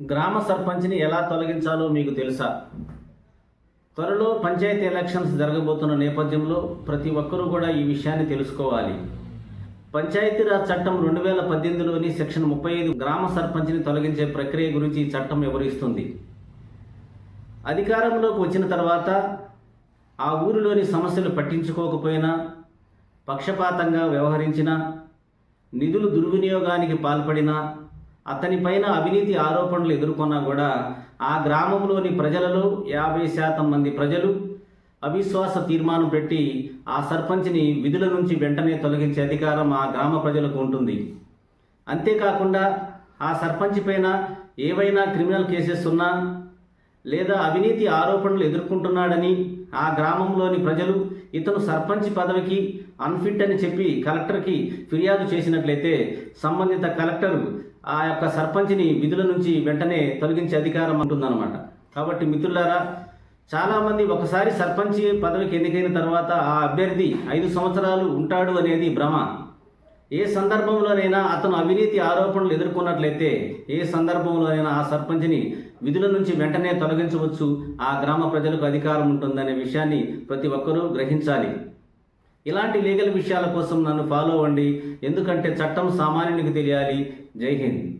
గ్రామ సర్పంచ్ని ఎలా తొలగించాలో మీకు తెలుసా? త్వరలో పంచాయతీ ఎలక్షన్స్ జరగబోతున్న నేపథ్యంలో ప్రతి ఒక్కరూ కూడా ఈ విషయాన్ని తెలుసుకోవాలి. పంచాయతీరాజ్ చట్టం రెండు వేల పద్దెనిమిదిలోని సెక్షన్ ముప్పై ఐదు గ్రామ సర్పంచ్ని తొలగించే ప్రక్రియ గురించి ఈ చట్టం వివరిస్తుంది. అధికారంలోకి వచ్చిన తర్వాత ఆ ఊరిలోని సమస్యలు పట్టించుకోకపోయినా పక్షపాతంగా వ్యవహరించినా నిధులు దుర్వినియోగానికి పాల్పడినా అతనిపైన అవినీతి ఆరోపణలు ఎదుర్కొన్నా కూడా ఆ గ్రామంలోని ప్రజలలో యాభై శాతం మంది ప్రజలు అవిశ్వాస తీర్మానం పెట్టి ఆ సర్పంచ్ని విధుల నుంచి వెంటనే తొలగించే అధికారం ఆ గ్రామ ప్రజలకు ఉంటుంది. అంతేకాకుండా ఆ సర్పంచ్ పైన ఏవైనా క్రిమినల్ కేసెస్ ఉన్నా లేదా అవినీతి ఆరోపణలు ఎదుర్కొంటున్నాడని ఆ గ్రామంలోని ప్రజలు ఇతను సర్పంచ్ పదవికి అన్ఫిట్ అని చెప్పి కలెక్టర్కి ఫిర్యాదు చేసినట్లయితే సంబంధిత కలెక్టర్ ఆ యొక్క సర్పంచ్ని విధుల నుంచి వెంటనే తొలగించే అధికారం ఉంటుందన్నమాట. కాబట్టి మిత్రులారా చాలామంది ఒకసారి సర్పంచ్ పదవికి ఎన్నికైన తర్వాత ఆ అభ్యర్థి ఐదు సంవత్సరాలు ఉంటాడు అనేది భ్రమ. ఏ సందర్భంలోనైనా అతను అవినీతి ఆరోపణలు ఎదుర్కొన్నట్లయితే ఏ సందర్భంలోనైనా ఆ సర్పంచ్ని విధుల నుంచి వెంటనే తొలగించవచ్చు. ఆ గ్రామ ప్రజలకు అధికారం ఉంటుందనే విషయాన్ని ప్రతి ఒక్కరూ గ్రహించాలి. ఇలాంటి లీగల్ విషయాల కోసం నన్ను ఫాలో అవ్వండి. ఎందుకంటే చట్టం సామాన్యునికి తెలియాలి. జై హింద్.